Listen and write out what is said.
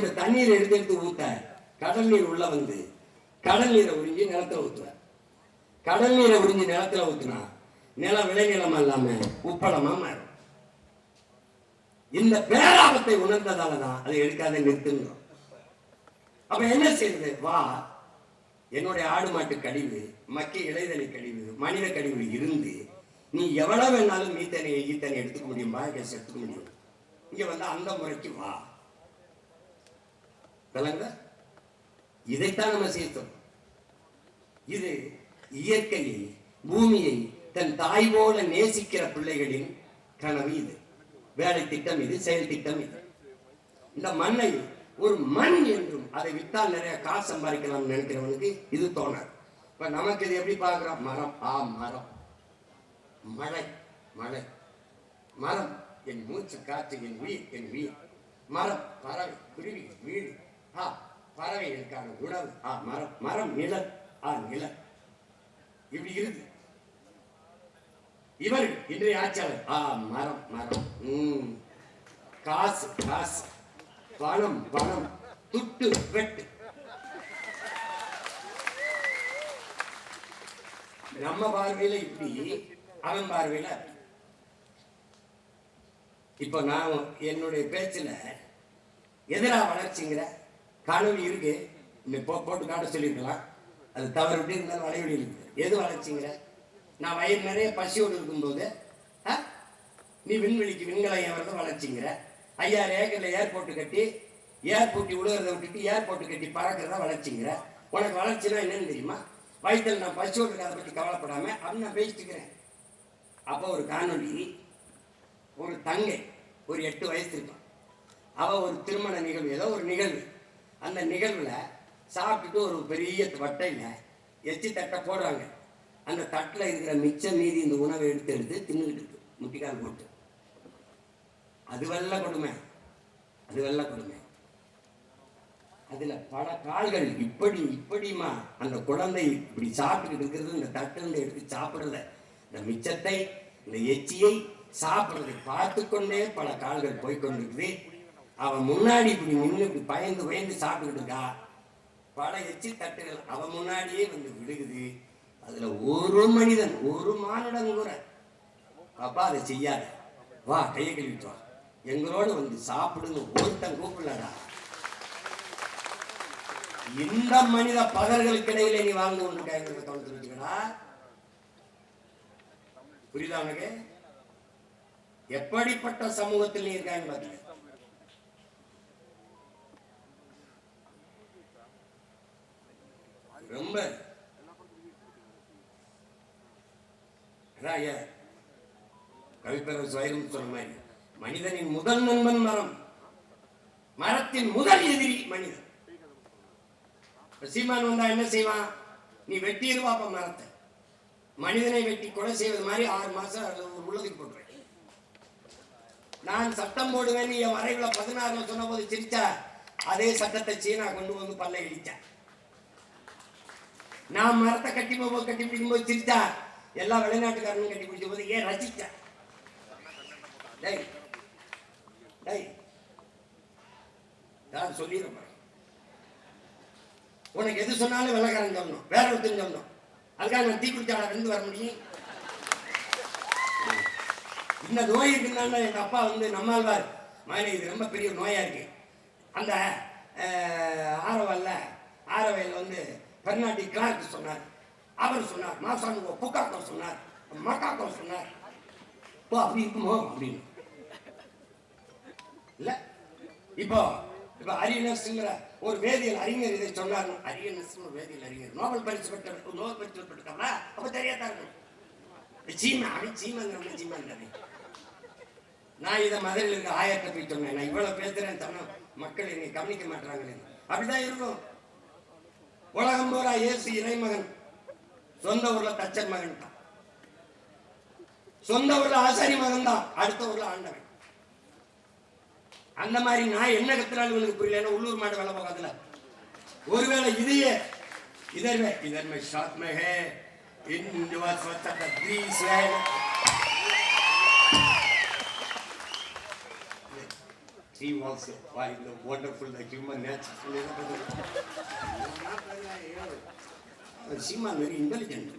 தண்ணீர் எடுத்து எடுத்து ஊத்த கடல் நீர் உள்ள வந்து கடல் நீரை உறிஞ்சி நிலத்துல ஊத்துவார் கடல் நீரை உறிஞ்சி நிலத்துல ஊத்துனா நிலம் விளைநிலம் இல்லாம உப்பளமா மாறும். இந்த பேராபத்தை உணர்ந்ததாலதான் அதை எடுக்காத நிறுத்துங்கிறோம். அப்ப என்ன செய்யுது வா என்னுடைய ஆடு மாட்டு கழிவு மக்கிய இலைதலை கழிவு மனித கழிவு இருந்து நீ எவ்வளவு வேணாலும் மீத்தனை ஈத்தனை எடுத்துக்க முடியும் பயோகேஸ் எடுத்துக்க முடியும். இங்க வந்து அந்த முறைக்கு வா. விளங்க? இதைத்தான் நம்ம சேர்த்தோம். இது இயற்கையை பூமியை தன் தாய் போல நேசிக்கிற பிள்ளைகளின் கனவு இது. வேலை திட்டம் இது செயல் திட்டம் இது. இந்த மண்ணை ஒரு மண் என்றும் அதை வித்தால் நிறைய காசு சம்பாதிக்கலாம் நினைக்கிறவனுக்கு இது தோணாது. இப்ப நமக்கு இது எப்படி பார்க்கிறோம்? மரம். ஆ மரம். மழை மழை. மரம் என் மூச்சு காற்று என் உயிர் என் உயிர். மரம் பறவை குருவி வீடு. ஆ பறவைகளுக்கான உணவு. ஆ மரம் மரம் நிழல் ஆ நிழல் இப்படி இருக்கு. இவர் இன்றைய ஆட்சியாளர். ஆ மரம் மரம். ம். காசு காசு. பணம் பணம் துட்டு வெட்டு. நம்ம பார்வையில இப்படி அவன் பார்வையில. இப்ப நான் என்னுடைய பேச்சுல எதிரா வளர்ச்சிங்கிற காணொலி இருக்கு. இந்த போ- போட்டு காட்ட சொல்லியிருக்கலாம். அது தவறு விட்டு இருந்தாலும் வளைவடி இருக்குது எது வளர்ச்சிங்கிற? நான் வயிறு நிறைய பசியோடு இருக்கும்போது ஆ? நீ விண்வெளிக்கு விண்கலை ஏவரத வளர்ச்சிங்கிற. ஐயாயிரம் ஏக்கரில் ஏர்போர்ட்டு கட்டி ஏர்போர்ட்டு விழுகிறத விட்டுட்டு ஏர்போர்ட்டு கட்டி பறக்கிறத வளர்ச்சிங்கிற. உனக்கு வளர்ச்சினா என்னன்னு தெரியுமா? வயிற்றில் நான் பசியோடு இருக்கிறத பற்றி கவலைப்படாமல் அப்படின்னு நான் பேசிட்டுக்கிறேன் அப்போ ஒரு காணொளி ஒரு தங்கை ஒரு எட்டு வயசு இருக்கும் அவள் ஒரு திருமண நிகழ்வு ஏதோ ஒரு நிகழ்வு. அந்த நிகழ்வுல சாப்பிட்டுட்டு ஒரு பெரிய வட்டையில் எச்சி தட்டை போடுறாங்க. அந்த தட்டில் இருக்கிற மிச்சம் மீதி இந்த உணவை எடுத்து எடுத்து தின்னுக்கிட்டு இருக்கு. முட்டிக்கால் போட்டு. அது வெள்ள கொடுமை. அது வெள்ள கொடுமை. அதுல பல கால்கள் இப்படி இப்படிமா அந்த குழந்தை இப்படி சாப்பிட்டுக்கிட்டு இருக்கிறது இந்த தட்டிலிருந்து எடுத்து சாப்பிடுறத இந்த மிச்சத்தை இந்த எச்சியை சாப்பிடுறதை பார்த்து கொண்டே பல கால்கள் போய்கொண்டிருக்குது அவன் முன்னாடி இப்படி நின்று இப்படி பயந்து பயந்து சாப்பிட்டுக்கிட்டு இருக்கா? பல எச்சி தட்டுகள் அவன் முன்னாடியே வந்து விழுகுது. அதுல ஒரு மனிதன் ஒரு மானிடம் கூட. அப்பா அதை செய்யாத. வா கையை கழுவிட்டு வா. எங்களோட வந்து சாப்பிடுங்க ஒருத்தன் கூப்பிடலடா. இந்த மனித பகர்களுக்கு இடையில நீ வாழ்ந்து கொண்டிருக்காங்க தோணத்து வச்சுக்கடா. புரியுதா உனக்கு? எப்படிப்பட்ட சமூகத்தில் நீ இருக்காங்க பாத்தீங்க ரொம்ப ஐயா கவிப்பேரரசு வைரம் சொன்ன மாதிரி மனிதனின் முதல் நண்பன் மரம் மரத்தின் முதல் எதிரி மனிதன் சீமான் வந்தா என்ன செய்வான் நீ வெட்டிடுவாப்ப மரத்தை மனிதனை வெட்டி கொலை செய்வது மாதிரி ஆறு மாசம் ஒரு உள்ளதுக்கு போட்டுருவேன் நான் சட்டம் போடுவேன் நீ என் பதினாறு பதினாறுல சொன்ன போது சிரிச்சா அதே சட்டத்தை சீனா கொண்டு வந்து பல்ல இடித்தேன் நான் மரத்தை கட்டி போகும்போது கட்டி பிடிக்கும் போது சிரிச்சா. எல்லா வெளிநாட்டுக்காரனும் கட்டி பிடிச்ச போது ஏன் ரசிச்சா? டேய் டேய் நான் சொல்லிடுறேன் உனக்கு எது சொன்னாலும் வெள்ளக்காரன் சொல்லணும். வேற ஒருத்தன் சொல்லணும். அதுக்காக நான் தீக்குளிச்சாட இருந்து வர முடியும். இந்த நோய் இருக்குன்னா எங்க அப்பா வந்து நம்மாழ்வார். மகனே இது ரொம்ப பெரிய நோயா இருக்கு. அந்த அஹ், ஆரவல்ல ஆரவையில் வந்து பெர்னாட்டி கிளார்க் சொன்னார். அவர் சொன்னார் மாசானுகோ புக்காக்கோ சொன்னார் மக்காக்கோ சொன்னார். ஓ அப்படி இருக்குமோ அப்படின்னு. இல்ல. இப்போ இப்போ அரியனஸ்ங்கிற ஒரு வேதியியல் அறிஞர் இதை சொன்னார் அரியனஸ் ஒரு வேதியியல் அறிஞர். நோபல் பரிசு பெற்ற நோபல் பரிசு பெற்றிருக்காங்களா அப்ப தெரியாதா இருக்கும் சீமா அவன் சீமாங்கிற சீமாங்கிறேன். நான் இதை மதுரையில் இருக்க ஆயத்தை போய் சொன்னேன். நான் இவ்வளவு பேசுறேன் தமிழ் மக்கள் என்னை கவனிக்க மாட்டாங்களே அப்படிதான் இருக்கும். உலகம் பூரா இயேசு இறைமகன். சொந்த ஊர்ல தச்சர் மகன் தான் சொந்த ஊர்ல ஆசாரி மகன் தான் அடுத்த ஊர்ல ஆண்டவன். அந்த மாதிரி நான் என்ன கத்துறாலும் உனக்கு புரியல உள்ளூர் மாடு வேலை போகாதுல ஒருவேளை இதையே இதர்மே இதர்மே ஷாத்மகே இன் யுவர் ஸ்வத்த she wants to find the wonderful the human nature. But she was very intelligent.